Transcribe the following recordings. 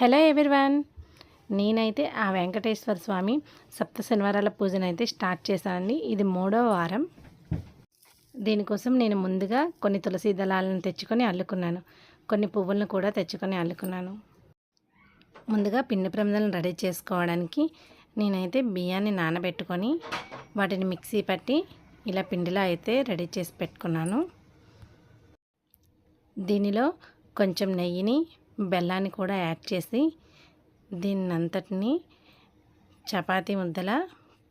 Hello everyone. నేనైతే ఆ వెంకటేశ్వర స్వామి సప్త శనివారాల పూజనైతే స్టార్ట్ చేశానండి. ఇది మూడో వారం. దీనికోసం నేను ముందుగా కొన్ని తులసి దళాలను తెచ్చుకొని అల్లుకున్నాను. కొన్ని పువ్వులను కూడా తెచ్చుకొని అల్లుకున్నాను. ముందుగా పిండి ప్రమిదలను రెడీ చేసుకోవడానికి నేనైతే బియ్యాన్ని నానబెట్టుకొని వాటిని మిక్సీ పట్టి ఇలా పిండిలో అయితే రెడీ చేసి పెట్టుకున్నాను. దీనిలో కొంచెం నెయ్యిని బెల్లాన్ని కూడా యాడ్ చేసి దీన్ని అంతటిని చపాతీ ముద్దల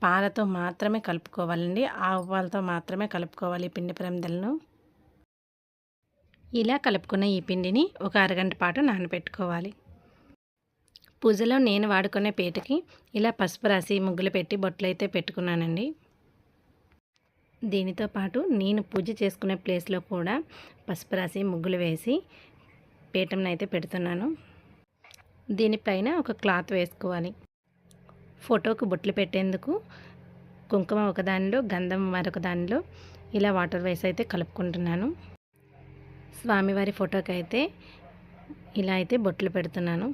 పాలతో మాత్రమే కలుపుకోవాలండి. ఆవు పాలతో మాత్రమే కలుపుకోవాలి పిండి ప్రమిదలను ఇలా కలుపుకున్న ఈ పిండిని ఒక అరగంట పాటు నానబెట్టుకోవాలి. పూజలో నేను వాడుకునే పేటకి ఇలా పసుపు రాసి ముగ్గులు పెట్టి బొట్లు అయితే పెట్టుకున్నానండి. దీనితో పాటు నేను పూజ చేసుకునే ప్లేస్లో కూడా పసుపు రాసి ముగ్గులు వేసి పీఠంని అయితే పెడుతున్నాను. దీనిపైన ఒక క్లాత్ వేసుకోవాలి. ఫోటోకు బొట్లు పెట్టేందుకు కుంకుమ ఒక దానిలో గంధం మరొక దానిలో ఇలా వాటర్ వేసి అయితే కలుపుకుంటున్నాను. స్వామివారి ఫోటోకి అయితే ఇలా అయితే బొట్లు పెడుతున్నాను.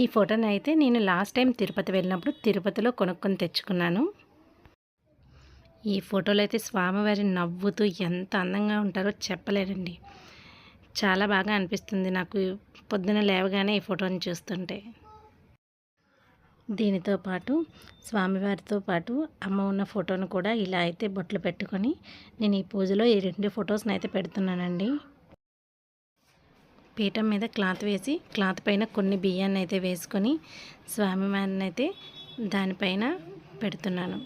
ఈ ఫోటోని అయితే నేను లాస్ట్ టైం తిరుపతి వెళ్ళినప్పుడు తిరుపతిలో కొనుక్కొని తెచ్చుకున్నాను. ఈ ఫోటోలో అయితే స్వామివారి నవ్వుతూ ఎంత అందంగా ఉంటారో చెప్పలేరండి. చాలా బాగా అనిపిస్తుంది నాకు పొద్దున లేవగానే ఈ ఫోటోని చూస్తుంటే. దీనితో పాటు స్వామివారితో పాటు అమ్మ ఉన్న ఫోటోను కూడా ఇలా అయితే బొట్లు పెట్టుకొని నేను ఈ పూజలో ఈ రెండు ఫొటోస్ని అయితే పెడుతున్నానండి. పీఠం మీద క్లాత్ వేసి క్లాత్ పైన కొన్ని బియ్యాన్ని అయితే వేసుకొని స్వామివారిని అయితే దానిపైన పెడుతున్నాను.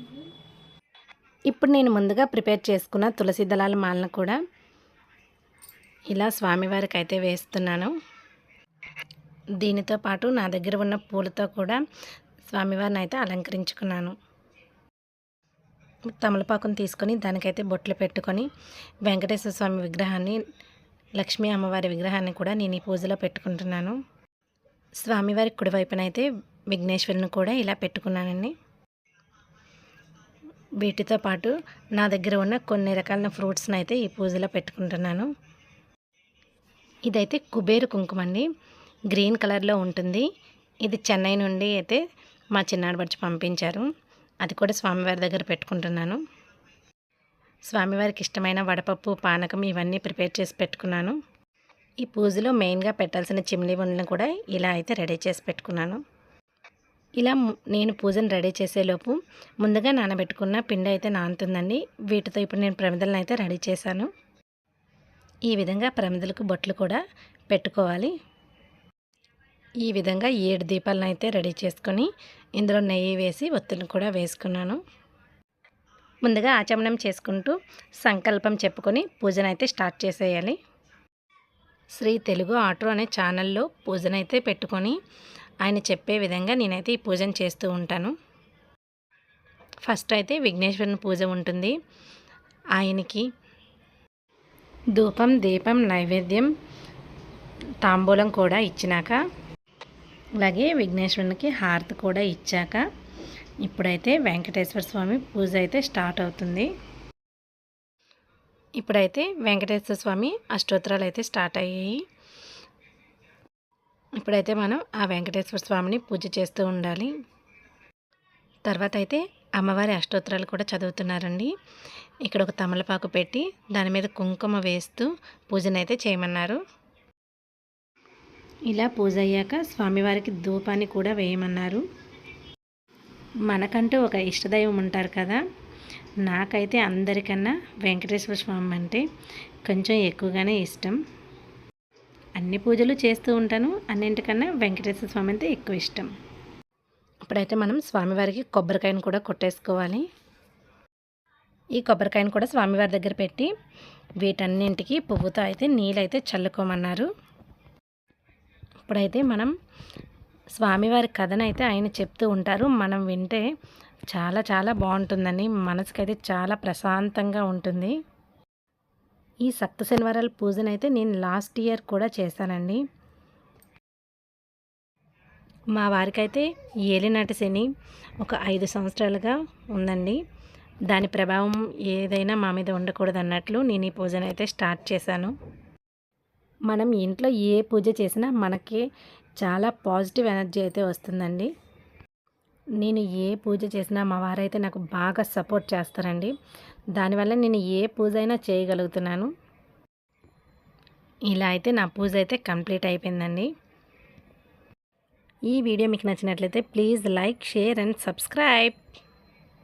ఇప్పుడు నేను ముందుగా ప్రిపేర్ చేసుకున్న తులసి దళాల మాలను కూడా ఇలా స్వామివారికి అయితే వేస్తున్నాను. దీనితో పాటు నా దగ్గర ఉన్న పూలతో కూడా స్వామివారిని అయితే అలంకరించుకున్నాను. తమలపాకును తీసుకొని దానికైతే బొట్లు పెట్టుకొని వెంకటేశ్వర స్వామి విగ్రహాన్ని లక్ష్మీ అమ్మవారి విగ్రహాన్ని కూడా నేను ఈ పూజలో పెట్టుకుంటున్నాను. స్వామివారి కుడివైపున అయితే విఘ్నేశ్వరుని కూడా ఇలా పెట్టుకున్నానండి. వీటితో పాటు నా దగ్గర ఉన్న కొన్ని రకాల ఫ్రూట్స్ని అయితే ఈ పూజలో పెట్టుకుంటున్నాను. ఇదైతే కుబేరు కుంకుమ అండి. గ్రీన్ కలర్లో ఉంటుంది. ఇది చెన్నై నుండి అయితే మా చిన్నాడు పడిచి పంపించారు. అది కూడా స్వామివారి దగ్గర పెట్టుకుంటున్నాను. స్వామివారికి ఇష్టమైన వడపప్పు పానకం ఇవన్నీ ప్రిపేర్ చేసి పెట్టుకున్నాను. ఈ పూజలో మెయిన్గా పెట్టాల్సిన చిమ్లీ వండలను కూడా ఇలా అయితే రెడీ చేసి పెట్టుకున్నాను. ఇలా నేను పూజను రెడీ చేసేలోపు ముందుగా నానబెట్టుకున్న పిండి అయితే నానుతుందండి. వీటితో ఇప్పుడు నేను ప్రమిదలను అయితే రెడీ చేశాను. ఈ విధంగా ప్రమిదలకు బొట్లు కూడా పెట్టుకోవాలి. ఈ విధంగా ఏడు దీపాలను అయితే రెడీ చేసుకొని ఇందులో నెయ్యి వేసి ఒత్తులను కూడా వేసుకున్నాను. ముందుగా ఆచమనం చేసుకుంటూ సంకల్పం చెప్పుకొని పూజనైతే స్టార్ట్ చేసేయాలి. శ్రీ తెలుగు ఆటో అనే ఛానల్లో పూజనైతే పెట్టుకొని ఆయన చెప్పే విధంగా నేనైతే ఈ పూజను చేస్తూ ఉంటాను. ఫస్ట్ అయితే విఘ్నేశ్వరుని పూజ ఉంటుంది. ఆయనకి ధూపం దీపం నైవేద్యం తాంబూలం కూడా ఇచ్చినాక అలాగే విఘ్నేశ్వరునికి హారతి కూడా ఇచ్చాక ఇప్పుడైతే వెంకటేశ్వర స్వామి పూజ అయితే స్టార్ట్ అవుతుంది. ఇప్పుడైతే వెంకటేశ్వర స్వామి అష్టోత్తరాలు అయితే స్టార్ట్ అయ్యాయి. ఇప్పుడైతే మనం ఆ వెంకటేశ్వర స్వామిని పూజ చేస్తూ ఉండాలి. తర్వాత అయితే అమ్మవారి అష్టోత్తరాలు కూడా చదువుతున్నారండి. ఇక్కడ ఒక తమలపాకు పెట్టి దాని మీద కుంకుమ వేస్తూ పూజనైతే చేయమన్నారు. ఇలా పూజ అయ్యాక స్వామివారికి ధూపాన్ని కూడా వేయమన్నారు. మనకంటూ ఒక ఇష్టదైవం ఉంటారు కదా. నాకైతే అందరికన్నా వెంకటేశ్వర స్వామి అంటే కొంచెం ఎక్కువగానే ఇష్టం. అన్ని పూజలు చేస్తూ ఉంటాను. అన్నింటికన్నా వెంకటేశ్వర స్వామి అంటే ఎక్కువ ఇష్టం. ఇప్పుడైతే మనం స్వామివారికి కొబ్బరికాయను కూడా కొట్టేసుకోవాలి. ఈ కొబ్బరికాయను కూడా స్వామివారి దగ్గర పెట్టి వీటన్నింటికి పువ్వుతో అయితే నీళ్ళైతే చల్లుకోమన్నారు. ఇప్పుడైతే మనం స్వామివారి కథనైతే ఆయన చెప్తూ ఉంటారు. మనం వింటే చాలా చాలా బాగుంటుందని మనసుకైతే చాలా ప్రశాంతంగా ఉంటుంది. ఈ సప్త శనివారాల పూజనైతే నేను లాస్ట్ ఇయర్ కూడా చేశానండి. మా వారికైతే ఏలినాటి శని ఒక ఐదు సంవత్సరాలుగా ఉందండి. దాని ప్రభావం ఏదైనా మా మీద ఉండకూడదు అన్నట్లు నేను ఈ పూజనైతే స్టార్ట్ చేశాను. మనం ఇంట్లో ఏ పూజ చేసినా మనకి చాలా పాజిటివ్ ఎనర్జీ అయితే వస్తుందండి. నేను ఏ పూజ చేసినా మా వారైతే నాకు బాగా సపోర్ట్ చేస్తారండి. దానివల్ల నేను ఏ పూజ అయినా చేయగలుగుతున్నాను. ఇలా అయితే నా పూజ అయితే కంప్లీట్ అయిపోయిందండి. ఈ వీడియో మీకు నచ్చినట్లయితే please like share and subscribe.